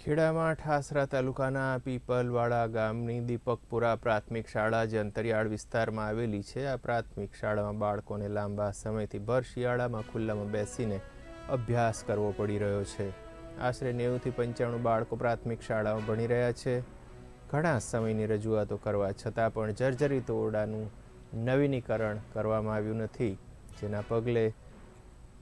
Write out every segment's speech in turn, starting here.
ખેડામાં ઠાસરા તાલુકાના પીપલવાડા ગામની દીપકપુરા પ્રાથમિક શાળા જે અંતરિયાળ વિસ્તારમાં આવેલી છે. આ પ્રાથમિક શાળામાં બાળકોને લાંબા સમયથી ભર શિયાળામાં ખુલ્લામાં બેસીને અભ્યાસ કરવો પડી રહ્યો છે. આશરે નેવુંથી પંચાણું બાળકો પ્રાથમિક શાળામાં ભણી રહ્યા છે. ઘણા સમયની રજૂઆતો કરવા છતાં પણ જર્જરિત ઓરડાનું નવીનીકરણ કરવામાં આવ્યું નથી. જેના પગલે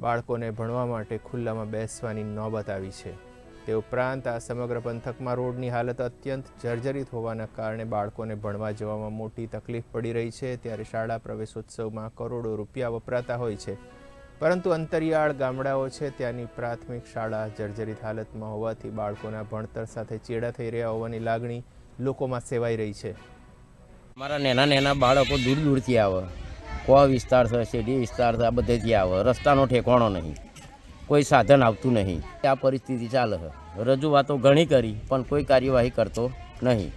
બાળકોને ભણવા માટે ખુલ્લામાં બેસવાની નોબત આવી છે. તે ઉપરાંત આ સમગ્ર પંથકમાં રોડની હાલત અત્યંત જર્જરિત હોવાના કારણે બાળકોને ભણવા જવામાં મોટી તકલીફ પડી રહી છે. ત્યારે શાળા પ્રવેશોત્સવમાં કરોડો રૂપિયા વપરાતા હોય છે. પરંતુ અંતરિયાળ ગામડાઓ છે, ત્યાંની પ્રાથમિક શાળા જર્જરિત હાલતમાં હોવાથી બાળકોના ભણતર સાથે ચેડા થઈ રહ્યા હોવાની લાગણી લોકોમાં સેવાઈ રહી છે. મારા નેના નેના બાળકો દૂર દૂરથી આવે. કોવા વિસ્તાર છે શેરડી વિસ્તાર છે આ બધેથી આવે. રસ્તાનો ઠેકાણો નહીં. કોઈ સાધન આવતું નહીં. આ પરિસ્થિતિ ચાલે છે. રજૂઆતો ઘણી કરી, પણ કોઈ કાર્યવાહી કરતો નહીં.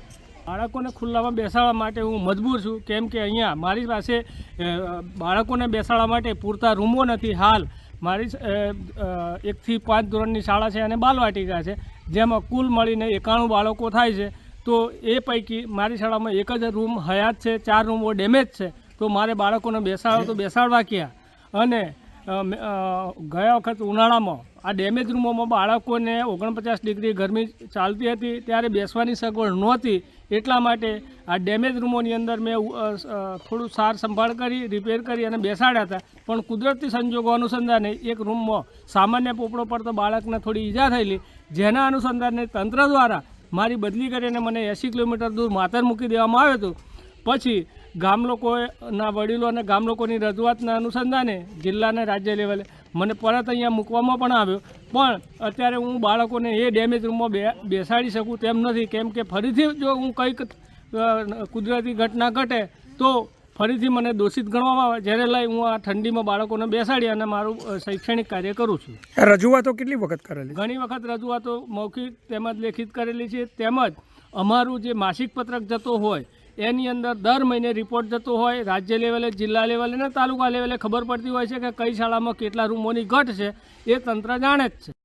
બાળકોને ખુલ્લામાં બેસાડવા માટે હું મજબૂર છું, કેમ કે અહીંયા મારી પાસે બાળકોને બેસાડવા માટે પૂરતા રૂમો નથી. હાલ મારી એકથી પાંચ ધોરણની શાળા છે અને બાલવાટિકા છે, જેમાં કુલ મળીને એકાણું બાળકો થાય છે. તો એ પૈકી મારી શાળામાં એક જ રૂમ હયાત છે, ચાર રૂમો ડેમેજ છે. તો મારે બાળકોને બેસાડો તો બેસાડવા ક્યાં? અને ગયા વખત ઉનાળામાં, આ ડેમેજ રૂમોમાં બાળકોને ઓગણપચાસ ડિગ્રી ગરમી ચાલતી હતી, ત્યારે બેસવાની સગવડ નહોતી, એટલા માટે આ ડેમેજ રૂમોની અંદર મેં થોડું સાર સંભાળ કરી રિપેર કરી અને બેસાડ્યા હતા. પણ કુદરતી સંજોગો અનુસંધાને એક રૂમમાં સામાન્ય પોપડો પડતો બાળકને થોડી ઈજા થયેલી, જેના અનુસંધાને તંત્ર દ્વારા મારી બદલી કરીને મને એંસી કિલોમીટર દૂર માતર મૂકી દેવામાં આવ્યું હતું. પછી ગામ લોકોના વડીલો અને ગામ લોકોની રજૂઆતના અનુસંધાને જિલ્લાને રાજ્ય લેવલે મને પરત અહીંયા મૂકવામાં પણ આવ્યો. પણ અત્યારે હું બાળકોને એ ડેમેજ રૂમમાં બે બેસાડી શકું તેમ નથી. કેમ કે ફરીથી જો હું કંઈક કુદરતી ઘટના ઘટે તો ફરીથી મને દોષિત ગણવામાં આવે. જ્યારે લઈ હું આ ઠંડીમાં બાળકોને બેસાડી અને મારું શૈક્ષણિક કાર્ય કરું છું. રજૂઆતો કેટલી વખત કરેલી? ઘણી વખત રજૂઆતો મૌખિક તેમજ લેખિત કરેલી છે. તેમજ અમારું જે માસિક પત્રક જતો હોય એની અંદર દર મહિને રિપોર્ટ જતો હોય, રાજ્ય લેવલે જિલ્લા લેવલે અને તાલુકા લેવલે ખબર પડતી હોય છે કે કઈ શાળામાં કેટલા રૂમોની ઘટ છે, એ તંત્ર જાણે જ છે.